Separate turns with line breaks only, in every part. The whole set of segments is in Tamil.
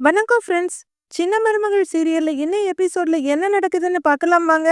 வணக்கம் ஃப்ரெண்ட்ஸ் சின்ன மருமகள் சீரியல்ல என்ன எபிசோட்ல என்ன நடக்குதுன்னு பார்க்கலாம் வாங்க.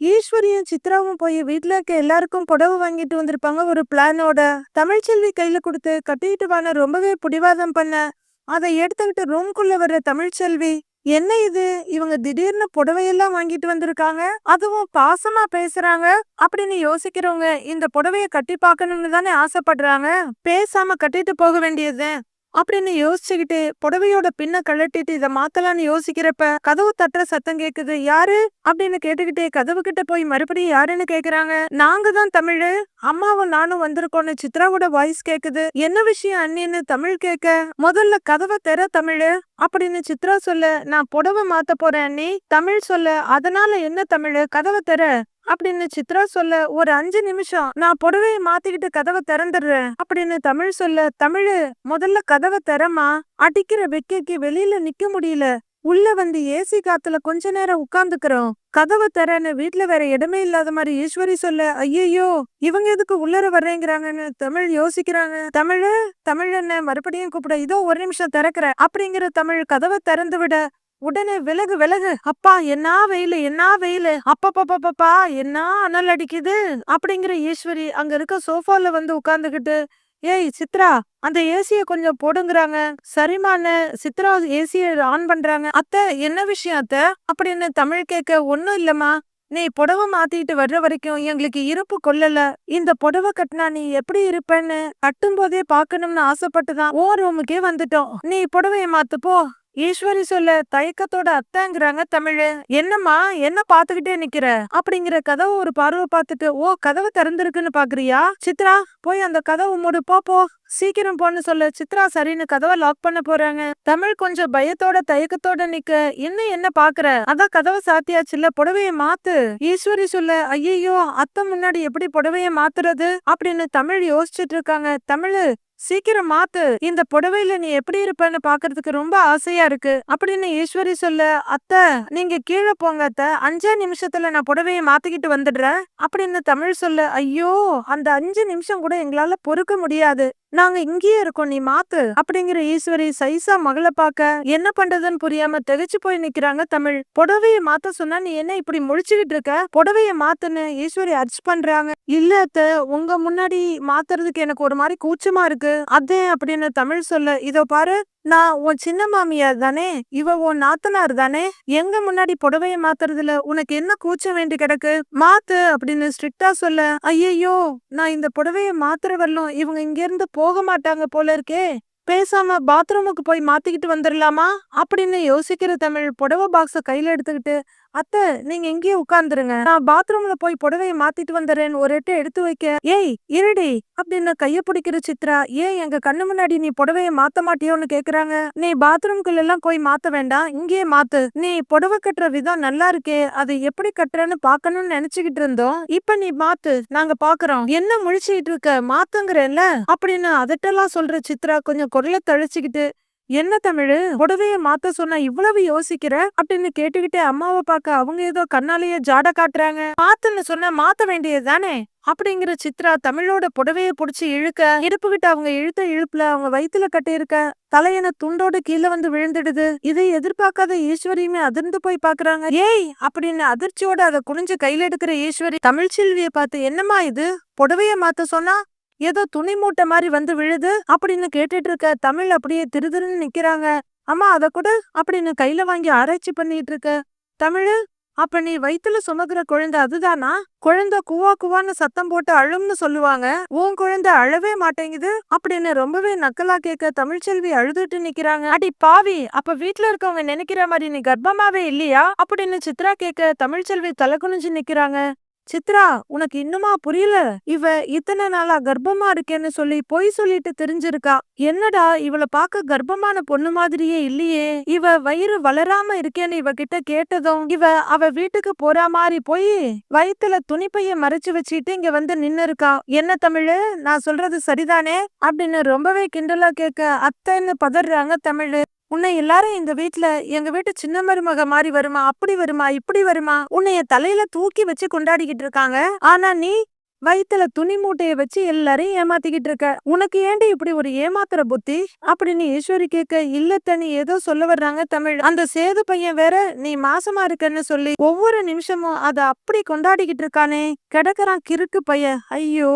ஈஸ்வரியும் சித்ராவும் போய் வீட்டில் இருக்க எல்லாருக்கும் புடவை வாங்கிட்டு வந்திருப்பாங்க. ஒரு பிளானோட தமிழ்ச்செல்வி கையில கொடுத்து கட்டிட்டு வான ரொம்பவே பிடிவாதம் பண்ண அதை எடுத்துக்கிட்டு ரூம்குள்ள வர்ற தமிழ்ச்செல்வி என்ன இது? இவங்க திடீர்னு புடவையெல்லாம் வாங்கிட்டு வந்திருக்காங்க. அதுவும் பாசமா பேசுறாங்க. அப்படின்னு யோசிக்கிறவங்க இந்த புடவைய கட்டி பார்க்கணும்னு தானே ஆசைப்படுறாங்க. பேசாம கட்டிட்டு போக வேண்டியது அப்படின்னு யோசிச்சுக்கிட்டு புடவையோட பின்ன கழட்டிட்டு இதை மாத்தலாம்னு யோசிக்கிறப்ப கதவு தட்டுற சத்தம் கேக்குது. யாரு? அப்படின்னு கேட்டுக்கிட்டே கதவு கிட்ட போய் மறுபடியும் யாருன்னு கேக்குறாங்க? நாங்க தான் தமிழு. அம்மாவும் நானும் வந்திருக்கோம்னு சித்ராவோட வாய்ஸ் கேக்குது. என்ன விஷயம் அண்ணின்னு தமிழ் கேட்க முதல்ல கதவை தெர தமிழு. அப்படின்னு சித்ரா சொல்ல நான் புடவை மாத்த போறேன் அண்ணி. தமிழ் சொல்ல அதனால என்ன தமிழு? கதவை தெர அப்படின்னு சித்ரா சொல்ல ஒரு அஞ்சு நிமிஷம் நான் புடவைய மாத்திக்கிட்டு கதவை திறந்துடுறேன் அப்படின்னு தமிழ் சொல்ல தமிழு முதல்ல கதவை திறமா அடிக்கிற வெக்கைக்கு வெளியில நிக்க முடியல. உள்ள வந்து ஏசி காத்துல கொஞ்ச நேரம் உட்கார்ந்துக்கிறோம். கதவை தரேன்னு வீட்டுல வேற இடமே இல்லாத மாதிரி ஈஸ்வரி சொல்ல ஐயையோ இவங்க எதுக்கு உள்ளர வர்றேங்கிறாங்கன்னு தமிழ் யோசிக்கிறாங்க. தமிழ் தமிழ் என்ன மறுபடியும் கூப்பிட இதோ ஒரு நிமிஷம் திறக்கிற அப்படிங்கிற தமிழ் கதவை திறந்து விட உடனே விலகு விலகு. அப்பா என்ன வெயிலு என்ன வெயிலு? அப்பப்பப்பப்பா என்ன அனல் அடிக்குது? அப்படிங்கிற ஈஸ்வரி அங்க இருக்க சோஃபால வந்து உட்கார்ந்துகிட்டு ஏய் சித்ரா அந்த ஏசிய கொஞ்சம் போடுங்கிறாங்க. சரிமான சித்ரா ஏசிய ஆன் பண்றாங்க. அத்தை என்ன விஷயம் அத்தை? அப்படின்னு தமிழ் கேட்க ஒன்னும் இல்லம்மா. நீ புடவை மாத்திட்டு வர்ற வரைக்கும் எங்களுக்கு இருப்பு கொள்ளல. இந்த புடவை கட்டினா நீ எப்படி இருப்பேன்னு? கட்டும் போதே பாக்கணும்னு ஆசைப்பட்டுதான். ஓ ரூமுக்கே வந்துட்டோம். நீ புடவைய மாத்துப்போ ஈஸ்வரி சொல்ல தயக்கத்தோட அத்தைங்கிறாங்க தமிழு என்னம்மா என்ன பாத்துக்கிட்டே நிக்கிற? அப்படிங்கிற கதவை ஒரு பார்வை பார்த்துட்டு ஓ கதவு திறந்திருக்குன்னு பாக்குறியா சித்ரா போய் அந்த கதவு மூடு போ போ. சீக்கிரம் போன்னு சொல்ல. சித்ரா சரின்னு கதவை லாக் பண்ண போறாங்க. தமிழ் கொஞ்சம் பயத்தோட தயக்கத்தோட நிக்க. இன்னும் என்ன பாக்குற அதான் கதவை சாத்தியாச்சுல்ல புடவைய மாத்து. ஈஸ்வரி சொல்ல ஐயையோ அத்தை முன்னாடி எப்படி புடவைய மாத்துறது? அப்படின்னு தமிழ் யோசிச்சுட்டு இருக்காங்க. தமிழு சீக்கிரம் மாத்து. இந்த புடவையில நீ எப்படி இருப்பேன்னு பாக்குறதுக்கு ரொம்ப ஆசையா இருக்கு. அப்படின்னு ஈஸ்வரி சொல்ல அத்தை நீங்க கீழே போங்க அத்தை. அஞ்சே நிமிஷத்துல நான் புடவைய மாத்திக்கிட்டு வந்துடுறேன். அப்படின்னு தமிழ் சொல்ல ஐயோ அந்த அஞ்சு நிமிஷம் கூட எங்களால பொறுக்க முடியாது. நாங்க இங்கேயே இருக்கோம் நீ மாத்து. அப்படிங்கிற ஈஸ்வரி சைசா மகளை பார்க்க என்ன பண்றதுன்னு புரியாம திகைச்சு போய் நிக்கிறாங்க தமிழ். புடவைய மாத்த சொன்னா நீ என்ன இப்படி முழிச்சுக்கிட்டு இருக்க? புடவைய மாத்துன்னு ஈஸ்வரி அர்ச் பண்றாங்க. இல்ல அத்தை உங்க முன்னாடி மாத்துறதுக்கு எனக்கு ஒரு மாதிரி கூச்சமா இருக்கு. அதே அப்படின்னு தமிழ் சொல்ல இதோ பாரு நான் உன் சின்ன மாமியார் தானே இவ உன் நாத்தனார் தானே எங்க முன்னாடி புடவைய மாத்துறதுல உனக்கு என்ன கூச்சம் வேண்டி கிடக்கு? மாத்து அப்படின்னு ஸ்ட்ரிக்டா சொல்ல ஐயையோ நான் இந்த புடவைய மாத்துற வரலும் இவங்க இங்க இருந்து போக மாட்டாங்க போல இருக்கே பேசாம பாத்ரூமுக்கு போய் மாத்திக்கிட்டு வந்துடலாமா அப்படின்னு யோசிக்கிற தமிழ் புடவை பாக்ஸ கையில எடுத்துக்கிட்டு அத்தை நீங்க இங்கேயே உட்கார்ந்துருங்க. நான் பாத்ரூம்ல போய் புடவைய மாத்திட்டு வந்துடுறேன்னு ஒரு எட்டு எடுத்து வைக்க. ஏய் இருடி அப்படின்னு கைய பிடிக்கிற சித்ரா ஏன் எங்க கண்ணு முன்னாடி நீ புடவைய மாத்த மாட்டியோன்னு கேக்குறாங்க. நீ பாத்ரூம்குள்ள எல்லாம் போய் மாத்த வேண்டாம். இங்கேயே மாத்து. நீ புடவை கட்டுற விதம் நல்லா இருக்கே. அதை எப்படி கட்டுறன்னு பாக்கணும்னு நினைச்சுக்கிட்டு இருந்தோம். இப்ப நீ மாத்து. நாங்க பாக்குறோம். என்ன முழிச்சுக்கிட்டு இருக்க? மாத்துங்கிறேன்ல? அப்படின்னு அதட்டெல்லாம் சொல்ற சித்ரா கொஞ்சம் குரலை தழிச்சுக்கிட்டு என்ன தமிழு? புடவைய மாத்த சொன்னா இவ்வளவு யோசிக்கிற? அப்படின்னு கேட்டுக்கிட்டே அம்மாவை பார்க்க அவங்க ஏதோ கண்ணாலேயே ஜாட காட்டுறாங்க. மாத்துன்னு சொன்னா மாத்த வேண்டியது தானே? அப்படிங்கிற சித்ரா தமிழோட புடவைய புடிச்சு இழுக்க இடுப்புகிட்ட அவங்க இழுத்த இழுப்புல அவங்க வயிற்றுல கட்டியிருக்க தலையன துண்டோட கீழே வந்து விழுந்துடுது. இதை எதிர்பார்க்காத ஈஸ்வரியுமே அதிர்ந்து போய் பாக்குறாங்க. ஏய்! அப்படின்னு அதிர்ச்சியோட அதை குனிஞ்சு கையில எடுக்கிற ஈஸ்வரி தமிழ்ச்செல்விய பார்த்து என்னம்மா இது? புடவைய மாத்த சொன்னா ஏதோ துணி மூட்டை மாதிரி வந்து விழுது அப்படின்னு கேட்டுட்டு இருக்க தமிழ் அப்படியே திருதிருன்னு நிக்கிறாங்க. அம்மா அத கூட அப்படின்னு கையில வாங்கி ஆராய்ச்சி பண்ணிட்டு இருக்க. தமிழு அப்ப நீ வயித்துல சுமக்குற குழந்தை அதுதானா? குழந்தை குவா குவான்னு சத்தம் போட்டு அழும்னு சொல்லுவாங்க. உன் குழந்தை அழவே மாட்டேங்குது அப்படின்னு ரொம்பவே நக்கலா கேட்க தமிழ்ச்செல்வி அழுதுட்டு நிக்கிறாங்க. அடி பாவி அப்ப வீட்ல இருக்கவங்க நினைக்கிற மாதிரி நீ கர்ப்பமாவே இல்லையா? அப்படின்னு சித்ரா கேட்க தமிழ்ச்செல்வி தலை குனிஞ்சு நிக்கிறாங்க. சித்ரா உனக்கு இன்னுமா புரியல? இவ இத்தனை நாளா கர்ப்பமா இருக்கேன்னு சொல்லி பொய் சொல்லிட்டு தெரிஞ்சிருக்கா. என்னடா இவள பார்க்க கர்ப்பமான பொண்ணு மாதிரியே இல்லையே? இவ வயிறு வளராம இருக்கேன்னு இவ கிட்ட கேட்டதும் இவ அவ வீட்டுக்கு போற மாதிரி போய் வயித்துல துணிப்பைய மறைச்சு வச்சுட்டு இங்க வந்து நின்னு இருக்கா என்ன தமிழு? நான் சொல்றது சரிதானே? அப்படின்னு ரொம்பவே கிண்டலா கேட்க அத்தைன்னு பதறாங்க தமிழு. உன்னை எல்லாரும் இந்த வீட்டுல எங்க வீட்டு சின்ன மருமக மாதிரி வருமா அப்படி வருமா இப்படி வருமா உன்னைய தலையில தூக்கி வச்சு கொண்டாடிக்கிட்டு இருக்காங்க. ஆனா நீ வயித்துல துணி மூட்டையை வச்சு எல்லாரையும் ஏமாத்திக்கிட்டு இருக்க. உனக்கு ஏண்டி இப்படி ஒரு ஏமாத்துற புத்தி? அப்படின்னு ஈஸ்வரி கேட்க இல்ல தனி ஏதோ சொல்ல வர்றாங்க தமிழ். அந்த சேது பையன் வேற நீ மாசமா இருக்கன்னு சொல்லி ஒவ்வொரு நிமிஷமும் அத அப்படி கொண்டாடிக்கிட்டு இருக்கானே. கிடக்குறான் கிறுக்கு பையன். ஐயோ!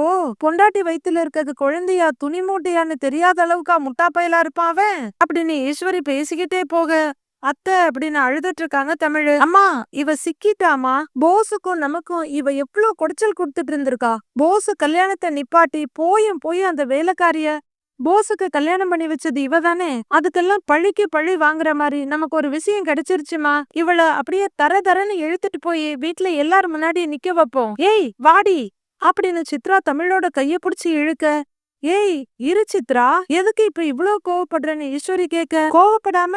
பொண்டாட்டி வயித்துல இருக்கிறது குழந்தையா துணி மூட்டையான்னு தெரியாத அளவுக்கா முட்டா பயலா இருப்பான் அவன்? அப்படின்னு ஈஸ்வரி பேசிக்கிட்டே போக அத்தை அப்படின்னு அழுதுட்டு இருக்காங்க தமிழ். அம்மா இவ சிக்கிட்டாமா? போஸுக்கும் நமக்கும் இவ எவ்வளவு குடைச்சல் கொடுத்துட்டு இருந்திருக்கா? போஸ் கல்யாணத்தை நிப்பாட்டி போயும் போயும் அந்த வேலைக்காரிய. போஸுக்கு கல்யாணம் பண்ணி வச்சது இவ தானே? அதுக்கெல்லாம் பழிக்கு பழி வாங்குற மாதிரி நமக்கு ஒரு விஷயம் கிடைச்சிருச்சுமா? இவள அப்படியே தர தரன்னு இழுத்துட்டு போய் வீட்டுல எல்லாரும் முன்னாடி நிக்க வைப்போம். ஏய் வாடி! அப்படின்னு சித்ரா தமிழோட கைய புடிச்சு இழுக்க. ஏய் இரு சித்ரா எதுக்கு இப்ப இவ்ளோ கோவப்படுறேன்னு ஈஸ்வரி கேக்க கோவப்படாம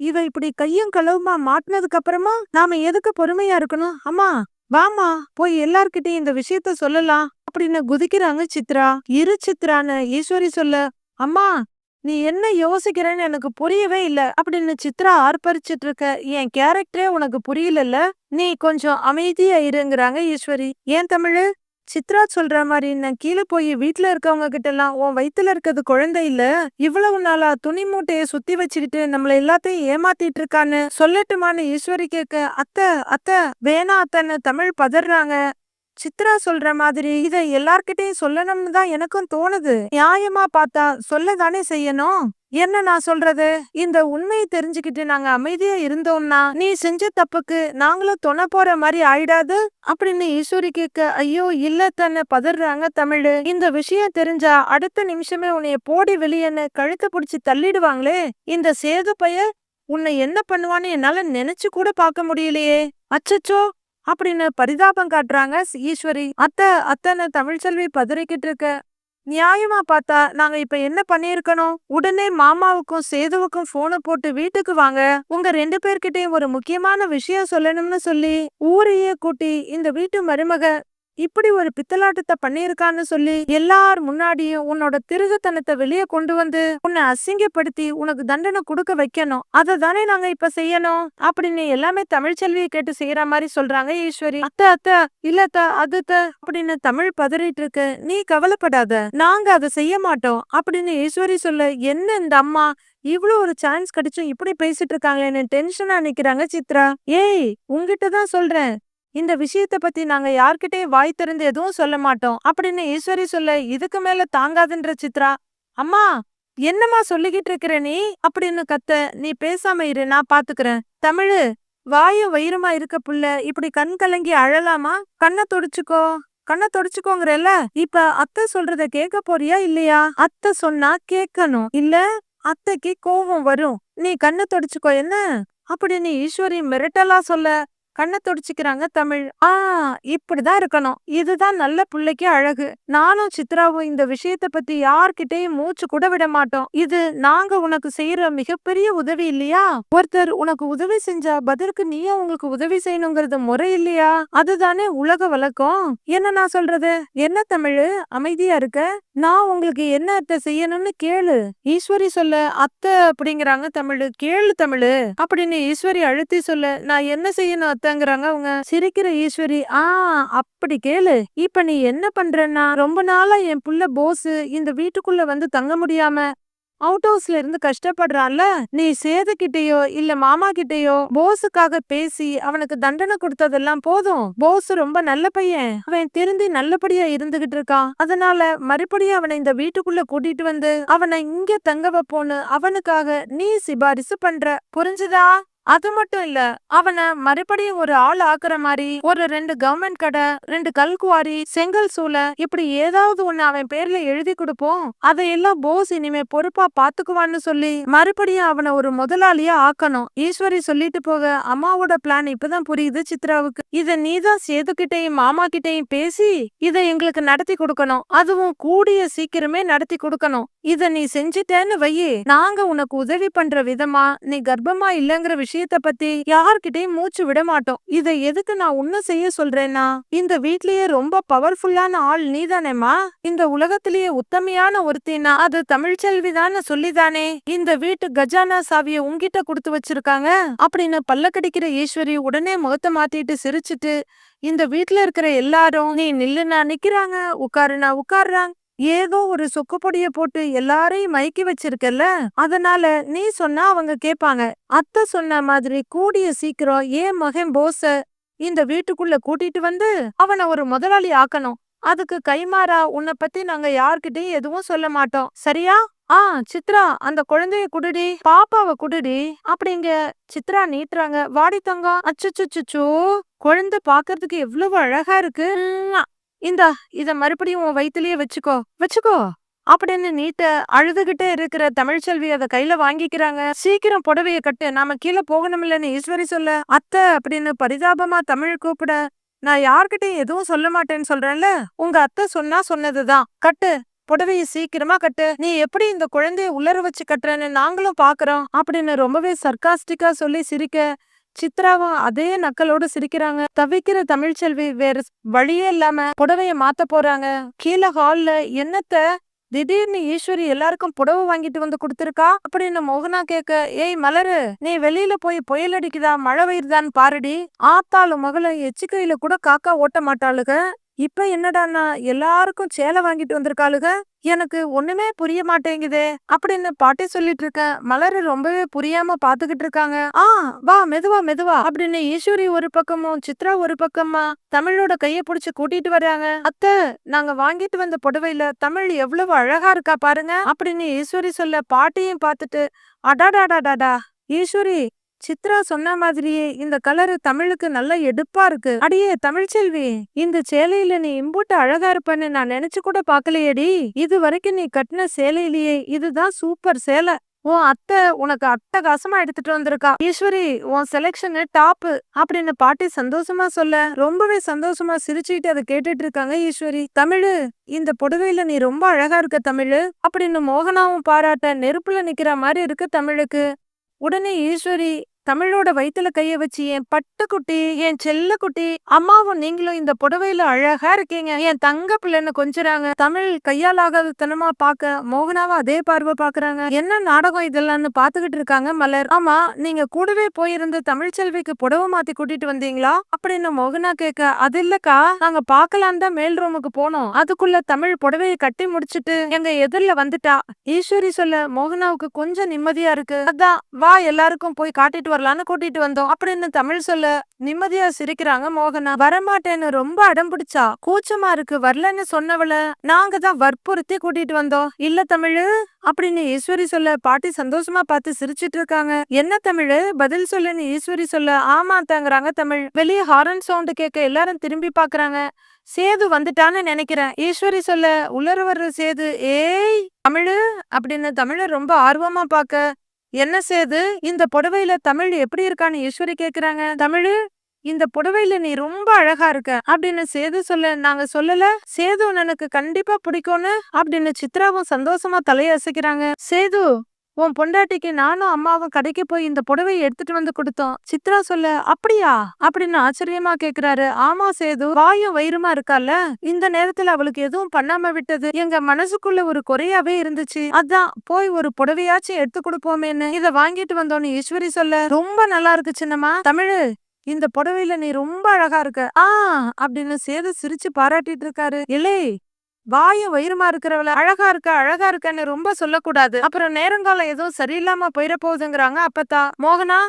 இவ இப்படி கையும் களவுமா மாட்டினதுக்கு அப்புறமா நாம எதுக்கு பொறுமையா இருக்கணும்? அம்மா வாமா போய் எல்லார்கிட்டயும் இந்த விஷயத்த சொல்லலாம் அப்படின்னு குதிக்கிறாங்க சித்ரா. இரு சித்ரான்னு ஈஸ்வரி சொல்ல அம்மா நீ என்ன யோசிக்கிறேன்னு எனக்கு புரியவே இல்ல அப்படின்னு சித்ரா ஆர்ப்பரிச்சிட்டு இருக்க என் கேரக்டரே உனக்கு புரியலல்ல நீ கொஞ்சம் அமைதியா இருங்கிறாங்க ஈஸ்வரி. ஏன் தமிழு? சித்ரா சொல்ற மாதிரி நான் கீழே போய் வீட்ல இருக்கவங்க கிட்ட எல்லாம் உன் வயித்துல இருக்கிறது குழந்தை இல்ல இவ்வளவு நாளா துணி மூட்டையை சுத்தி வச்சுக்கிட்டு நம்மள எல்லாத்தையும் ஏமாத்திட்டு இருக்கான்னு சொல்லட்டுமான்னு ஈஸ்வரி கேட்க அத்தை அத்தை வேணா அத்தன்னு தமிழ் பதறாங்க. சித்ரா சொல்ற மாதிரி இத எல்லார்கிட்டையும் சொல்லணும்னு தான் எனக்கும் தோணுது. நியாயமா பார்த்தா சொல்லதானே செய்யணும்? என்ன நான் சொல்றது? இந்த உண்மையை தெரிஞ்சுக்கிட்டு நாங்க அமைதியா இருந்தோம்னா நீ செஞ்ச தப்புக்கு நாங்களும் தொண போற மாதிரி ஆயிடாது? அப்படின்னு ஈஸ்வரி கேட்க ஐயோ இல்ல தன்னு பதறாங்க தமிழு. இந்த விஷயம் தெரிஞ்சா அடுத்த நிமிஷமே உன்னைய போடி வெளியேன்னு கழுத்து புடிச்சு தள்ளிடுவாங்களே. இந்த சேது பைய உன்னை என்ன பண்ணுவான்னு என்னால நினைச்சு கூட பார்க்க முடியலையே. அச்சச்சோ! அப்படின்னு பரிதாபம் காட்டுறாங்க ஈஸ்வரி. அத்தை அத்தனை தமிழ்ச்செல்வி பதறிக்கிட்டு இருக்க. நியாயமா பார்த்தா நாங்க இப்ப என்ன பண்ணிருக்கணும் உடனே மாமாவுக்கும் சேதுவுக்கும் போனை போட்டு வீட்டுக்கு வாங்க. உங்க ரெண்டு பேர்கிட்டயும் ஒரு முக்கியமான விஷயம் சொல்லணும்னு சொல்லி ஊரையே கூட்டி இந்த வீட்டு மருமக இப்படி ஒரு பித்தலாட்டத்தை பண்ணியிருக்கான்னு சொல்லி எல்லார் முன்னாடியும் உன்னோட திருகுத்தனத்தை வெளியே கொண்டு வந்து உன்னை அசிங்கப்படுத்தி உனக்கு தண்டனை கொடுக்க வைக்கணும். அதை தானே நாங்க இப்ப செய்யணும்? அப்படின்னு எல்லாமே தமிழ்ச்செல்வியை கேட்டு செய்யற மாதிரி சொல்றாங்க ஈஸ்வரி. அத்த அத்த இல்லத்த அதுத்த அப்படின்னு தமிழ் பதறிட்டு இருக்கு. நீ கவலைப்படாத. நாங்க அதை செய்ய மாட்டோம் அப்படின்னு ஈஸ்வரி சொல்ல என்ன இந்த அம்மா? இவ்வளவு ஒரு சான்ஸ் கிடைச்சும் இப்படி பேசிட்டு இருக்காங்களேன்னு டென்ஷனா நிக்கிறாங்க சித்ரா. ஏய் உங்ககிட்ட தான் சொல்றேன். இந்த விஷயத்த பத்தி நாங்க யார்கிட்டயும் வாய் திறந்து எதுவும் சொல்ல மாட்டோம். அப்படின்னு ஈஸ்வரி சொல்ல இதுக்கு மேல தாங்காதுன்ற சித்ரா. அம்மா என்னம்மா சொல்லிக்கிட்டு இருக்கிற நீ? அப்படின்னு கத்த நீ பேசாம இரு நான் பாத்துக்கிறேன். தமிழு வாயும் வயிறுமா இருக்க புள்ள. இப்படி கண் கலங்கி அழலாமா? கண்ணை தொடிச்சுக்கோ. கண்ணை தொடச்சுக்கோங்கிறல்ல. இப்ப அத்தை சொல்றத கேட்க போறியா இல்லையா? அத்தை சொன்னா கேட்கணும். இல்ல அத்தைக்கு கோபம் வரும். நீ கண்ணை தொடச்சுக்கோ என்ன? அப்படின்னு ஈஸ்வரி மிரட்டலா சொல்ல கண்ணை துடிச்சுக்கிறாங்க தமிழ். ஆ இப்படிதான் இருக்கணும். இதுதான் நல்ல பிள்ளைக்கு அழகு. நானும் சித்ராவும் இந்த விஷயத்த பத்தி யார்கிட்டயும் மூச்சு கூட விட மாட்டோம். இது நாங்க உனக்கு செய்யற மிகப்பெரிய உதவி இல்லையா? ஒருத்தர் உனக்கு உதவி செஞ்சா பதிலுக்கு நீயும் உங்களுக்கு உதவி செய்யணுங்கிறது முறை இல்லையா? அதுதானே உலக வழக்கம். என்ன நான் சொல்றது? என்ன தமிழ்? அமைதியா இருக்க. நான் உங்களுக்கு என்ன அத்தை செய்யணும்னு கேளு. ஈஸ்வரி சொல்ல அத்தை அப்படிங்கிறாங்க தமிழு. கேளு தமிழ். அப்படின்னு ஈஸ்வரி அழுத்தி சொல்ல நான் என்ன செய்யணும் அத்தை? அத்தைங்கிறாங்க அவங்க. சிரிக்கிற ஈஸ்வரி ஆ அப்படி கேளு. இப்ப நீ என்ன பண்றன்னா ரொம்ப நாளா என் புள்ள போஸ் இந்த வீட்டுக்குள்ள வந்து தங்க முடியாம அவுட் ஹவுஸ்ல இருந்து கஷ்டப்படுறான்ல. நீ சேது கிட்டயோ இல்ல மாமா கிட்டயோ போஸுக்காக பேசி அவனுக்கு தண்டனை கொடுத்ததெல்லாம் போதும். போஸ் ரொம்ப நல்ல பையன். அவன் திருந்தி நல்லபடியா இருந்துகிட்டு இருக்கான். அதனால மறுபடியும் அவனை இந்த வீட்டுக்குள்ள கூட்டிட்டு வந்து அவனை இங்க தங்க வைப்போன்னு அவனுக்காக நீ சிபாரிசு பண்ற. புரிஞ்சுதா? அது மட்டும் இல்ல அவனை மறுபடியும் ஒரு ஆள் ஆக்குற மாதிரி ஒரு ரெண்டு கவர்மெண்ட் கடை ரெண்டு கல்குவாரி செங்கல் சூளை இப்படி ஏதாவது ஒண்ணு அவன் பேர்ல எழுதி கொடுப்போம். அதையெல்லாம் போஸ் இனிமே பொறுப்பா பாத்துக்குவான்னு சொல்லி மறுபடியும் அவனை ஒரு முதலாளியா ஆக்கணும். ஈஸ்வரி சொல்லிட்டு போக அம்மாவோட பிளான் இப்பதான் புரியுது சித்ராவுக்கு. இத நீதான் சேதுகிட்டையும் மாமா கிட்டையும் பேசி இத எங்களுக்கு நடத்தி கொடுக்கணும். அதுவும் கூடிய சீக்கிரமே நடத்தி கொடுக்கணும். இத நீ செஞ்சிட்டேன்னு வையே நாங்க உனக்கு உதவி பண்ற விதமா நீ கர்ப்பமா இல்லங்கிற விஷயம் விஷயத்த பத்தி யார்கிட்டயும் மூச்சு விட மாட்டோம். இதை எதுக்கு நான் உன்ன செய்ய சொல்றேன்னா இந்த வீட்லயே ரொம்ப பவர்ஃபுல்லான ஆள் நீதானேமா இந்த உலகத்திலேயே உத்தமையான ஒருத்தினா அது தமிழ்ச்செல்விதான்னு சொல்லிதானே. இந்த வீட்டு கஜானா சாவிய உங்ககிட்ட கொடுத்து வச்சிருக்காங்க. அப்படின்னு பல்லக்கடிக்கிற ஈஸ்வரி உடனே முகத்தை மாத்திட்டு சிரிச்சிட்டு இந்த வீட்ல இருக்கிற எல்லாரும் நீ நில்லுனா நிக்கிறாங்க உட்காருனா உட்காருறாங்க. ஏதோ ஒரு சொக்குப்பொடிய போட்டு எல்லாரையும் மயக்கி வச்சிருக்கல அதனால நீ சொன்னா அவங்க கேப்பாங்க. அத்தை சொன்ன மாதிரி கூடிய சீக்கிரம் ஏன் மகன் போஸ இந்த வீட்டுக்குள்ள கூட்டிட்டு வந்து அவனை ஒரு முதலாளி ஆக்கணும்? அதுக்கு கைமாறா உன்னை பத்தி நாங்க யார்கிட்டயும் எதுவும் சொல்ல மாட்டோம். சரியா? ஆ சித்ரா அந்த குழந்தைய குடுடி. பாப்பாவை குடுடி. அப்படிங்க. சித்ரா நீட்டுறாங்க. வாடி தங்கம். அச்சுச்சுச்சுச்சோ குழந்தை பாக்குறதுக்கு எவ்வளவு அழகா இருக்கு. இந்தா இத மறுபடியும் உன் வயித்துலயே வச்சுக்கோ வச்சுக்கோ. அப்படின்னு நீட்ட அழுதுகிட்டே இருக்கிற தமிழ்ச்செல்வி அத கையில வாங்கிக்கிறாங்க. சீக்கிரம் புடவைய கட்டு நாம கீழே இல்லைன்னு ஈஸ்வரி சொல்ல அத்தை அப்படின்னு பரிதாபமா தமிழ் கூப்பிட நான் யார்கிட்டயும் எதுவும் சொல்ல மாட்டேன்னு சொல்றேன்ல. உங்க அத்தை சொன்னா சொன்னதுதான் கட்டு புடவைய சீக்கிரமா கட்டு. நீ எப்படி இந்த குழந்தைய உள்ளர வச்சு கட்டுறன்னு நாங்களும் பாக்குறோம் அப்படின்னு ரொம்பவே சர்க்காஸ்டிக்கா சொல்லி சிரிக்க சித்ராவும் அதே நக்கலோடு சிரிக்கிறாங்க. தவிக்கிற தமிழ்ச்செல்வி வேற வழியே இல்லாம புடவைய மாத்த போறாங்க. கீழே ஹால்ல என்னத்த? திடீர்னு ஈஸ்வரி எல்லாருக்கும் புடவை வாங்கிட்டு வந்து கொடுத்துருக்கா? அப்படின்னு மோகனா கேக்க ஏய் மலரு நீ வெளியில போய் புயல் அடிக்குதா? மழை பெய்யுதான்னு பாருடி. ஆத்தாலும் மகளை எச்சிக்கையில கூட காக்கா ஓட்ட மாட்டாளுக. இப்ப என்னடான்னா எல்லாருக்கும் சேலை வாங்கிட்டு வந்திருக்காளுக எனக்கு ஒண்ணுமே புரிய மாட்டேங்குதே அப்படின்னு பாட்டி சொல்லிட்டு இருக்கேன் மலரு ரொம்பவே புரியாம பாத்துக்கிட்டு இருக்காங்க. ஆ வா மெதுவா மெதுவா அப்படின்னு ஈஸ்வரி ஒரு பக்கமும் சித்ரா ஒரு பக்கமா தமிழோட கைய புடிச்சு கூட்டிட்டு வர்றாங்க. அத்தை நாங்க வாங்கிட்டு வந்த புடவையில தமிழ் எவ்வளவு அழகா இருக்கா பாருங்க அப்படின்னு ஈஸ்வரி சொல்ல பாட்டியும் பார்த்துட்டு அடாடாடாடாடா ஈஸ்வரி சித்ரா சொன்ன மாதிரியே இந்த கலரு தமிழுக்கு நல்ல எடுப்பா இருக்கு. அடியே தமிழ்ச்செல்வி இந்த சேலையில நீ இம்புட்டு அழகா இருப்பன்னு நான் நினைச்சு கூட பாக்கலையேடி. இது வரைக்கும் நீ கட்டின சேலையிலேயே இதுதான் சூப்பர் சேலை. உன் அத்தை உனக்கு அட்டகாசமா எடுத்துட்டு வந்திருக்கா. ஈஸ்வரி உன் செலெக்ஷனு டாப் அப்படின்னு பாட்டி சந்தோஷமா சொல்ல ரொம்பவே சந்தோஷமா சிரிச்சுக்கிட்டு அதை கேட்டுட்டு இருக்காங்க ஈஸ்வரி. தமிழு இந்த புடவையில நீ ரொம்ப அழகா இருக்க தமிழு அப்படின்னு மோகனாவும் பாராட்ட நெருப்புல நிக்கிற மாதிரி இருக்கு தமிழுக்கு. உடனே ஈஸ்வரி தமிழோட வயிற்றுல கைய வச்சு என் பட்டுக்குட்டி என் செல்ல குட்டி அம்மாவும் நீங்களும் இந்த புடவையில அழகா இருக்கீங்க. என் தங்க பிள்ளைன்னு கொஞ்சுறாங்க. தமிழ் கையால் ஆகாத தனமா பாக்க மோகனாவா அதே பார்வை பாக்குறாங்க. என்ன நாடகம் இதெல்லாம்னு பாத்துக்கிட்டு இருக்காங்க மலர். ஆமா நீங்க கூடவே போயிருந்து தமிழ்ச்செல்விக்கு புடவை மாத்தி கூட்டிட்டு வந்தீங்களா? அப்படின்னு மோகனா கேட்க அது இல்லக்கா நாங்க பாக்கலான் தான் மேல் ரூமுக்கு போனோம். அதுக்குள்ள தமிழ் புடவையை கட்டி முடிச்சிட்டு எங்க எதிரில வந்துட்டா. ஈஸ்வரி சொல்ல மோகனாவுக்கு கொஞ்சம் நிம்மதியா இருக்கு. அதான் வா எல்லாருக்கும் போய் காட்டிட்டு வரலான்னு கூட்டிட்டு வந்தோம். அப்படின்னு தமிழ் சொல்ல நிம்மதியா சிரிக்கிறாங்க மோகனா. வரமாட்டேன்னு ரொம்ப அடம் பிடிச்சா கூச்சமா இருக்கு வரலன்னு சொன்னவள நாங்க தான் வற்புறுத்தி கூட்டிட்டு வந்தோம். இல்ல தமிழு அப்படின்னு ஈஸ்வரி சொல்ல பாட்டி சந்தோஷமா பார்த்து சிரிச்சிட்டு இருக்காங்க. என்ன தமிழு பதில் சொல்லுன்னு ஈஸ்வரி சொல்ல ஆமா தாங்கிறாங்க தமிழ். வெளியே ஹாரன் சவுண்ட் கேட்க எல்லாரும் திரும்பி பாக்குறாங்க. சேது வந்துட்டான்னு நினைக்கிறேன். ஈஸ்வரி சொல்ல உள்ளர வர்ற சேது ஏய் தமிழு அப்படின்னு தமிழ ரொம்ப ஆர்வமா பாக்க என்ன சேது? இந்த புடவையில தமிழ் எப்படி இருக்கான்னு ஈஸ்வரி கேக்குறாங்க. தமிழு இந்த புடவையில நீ ரொம்ப அழகா இருக்க அப்படின்னு சேது சொல்ல நாங்க சொல்லல. சேது உனக்கு கண்டிப்பா பிடிக்கும்னு அப்படின்னு சித்ராவும் சந்தோஷமா தலையசைக்கிறாங்க சேது உன் பொண்டாட்டிக்கு நானும் அம்மாவும் கடைக்கு போய் இந்த புடவையை எடுத்துட்டு வந்து கொடுத்தோம். சித்ரா சொல்ல அப்படியா? அப்படின்னு ஆச்சரியமா கேக்குறாரு. ஆமா சேது வாயும் வயிறுமா இருக்கால இந்த நேரத்துல அவளுக்கு எதுவும் பண்ணாம விட்டது. எங்க மனசுக்குள்ள ஒரு குறையாவே இருந்துச்சு. அதான் போய் ஒரு புடவையாச்சும் எடுத்து கொடுப்போமேன்னு. இத வாங்கிட்டு வந்தோன்னு ஈஸ்வரி சொல்ல ரொம்ப நல்லா இருக்கு சின்னம்மா. தமிழு இந்த புடவையில நீ ரொம்ப அழகா இருக்க. ஆ அப்படின்னு சேது சிரிச்சு பாராட்டிட்டு இருக்காரு. இல்லை வாயு வயிறுமா இருக்கிறவள அழகா இருக்க அழகா இருக்கன்னு ரொம்ப சொல்லக்கூடாது. அப்புறம் நேரங்காலம் எதுவும் சரியில்லாம போயிட போகுதுங்கிறாங்க அப்பத்தா மோகனா?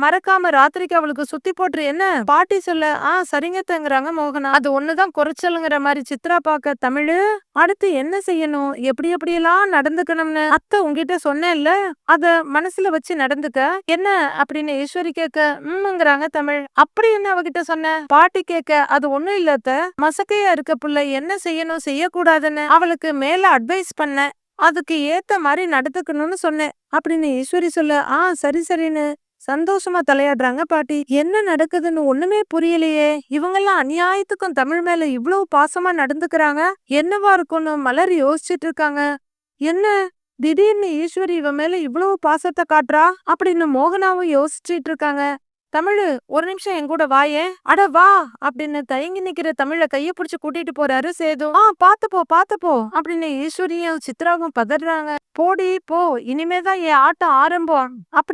மறக்காம ராத்திரிக்கு அவளுக்கு சுத்தி போட்டுரு என்ன? பாட்டி சொல்ல ஆ சரிங்கத்தங்கிறாங்க மோகனா. அது ஒண்ணுதான் குறைச்சலுங்கிற மாதிரி சித்ரா பாக்க தமிழு அடுத்து என்ன செய்யணும்? எப்படி எப்படியெல்லாம் நடந்துக்கணும்னு? அத்தை உங்ககிட்ட சொன்னேன்ல அத மனசுல வச்சு நடந்துக்க. என்ன? அப்படின்னு ஈஸ்வரி கேட்க உம்ங்கிறாங்க தமிழ். அப்படி என்ன அவகிட்ட சொன்ன? பாட்டி கேட்க அது ஒண்ணும் இல்லாத மசக்கையா இருக்க புள்ள என்ன செய்யணும்? செய்யக்கூடாதுன்னு அவளுக்கு மேல அட்வைஸ் பண்ண. அதுக்கு ஏத்த மாதிரி நடந்துக்கணும்னு சொன்னேன். அப்படின்னு ஈஸ்வரி சொல்ல ஆ சரி சரின்னு. சந்தோஷமா தலையாடுறாங்க. பாட்டி என்ன நடக்குதுன்னு ஒண்ணுமே புரியலையே. இவங்கெல்லாம் அநியாயத்துக்கும் தமிழ் மேல இவ்வளவு பாசமா நடந்துக்கிறாங்க. என்னவா இருக்கும்னு மலர் யோசிச்சுட்டு இருக்காங்க. என்ன? திடீர்னு ஈஸ்வரி இவன் மேல இவ்வளவு பாசத்தை காட்டுறா? அப்படின்னு மோகனாவும் யோசிச்சுட்டு இருக்காங்க. தமிழு ஒரு நிமிஷம் என் கூட வாயே. அட வா! அப்படின்னு தயங்கி நிக்கிற தமிழ கைய புடிச்சு கூட்டிட்டு போறாரு சேது. ஆ பாத்துப்போ பாத்துப்போ அப்படின்னு ஈஸ்வரியும் சித்ராவும் பதறாங்க. போடி போ. இனிமேதான் என் ஆட்டம் ஆரம்பம். அப்படி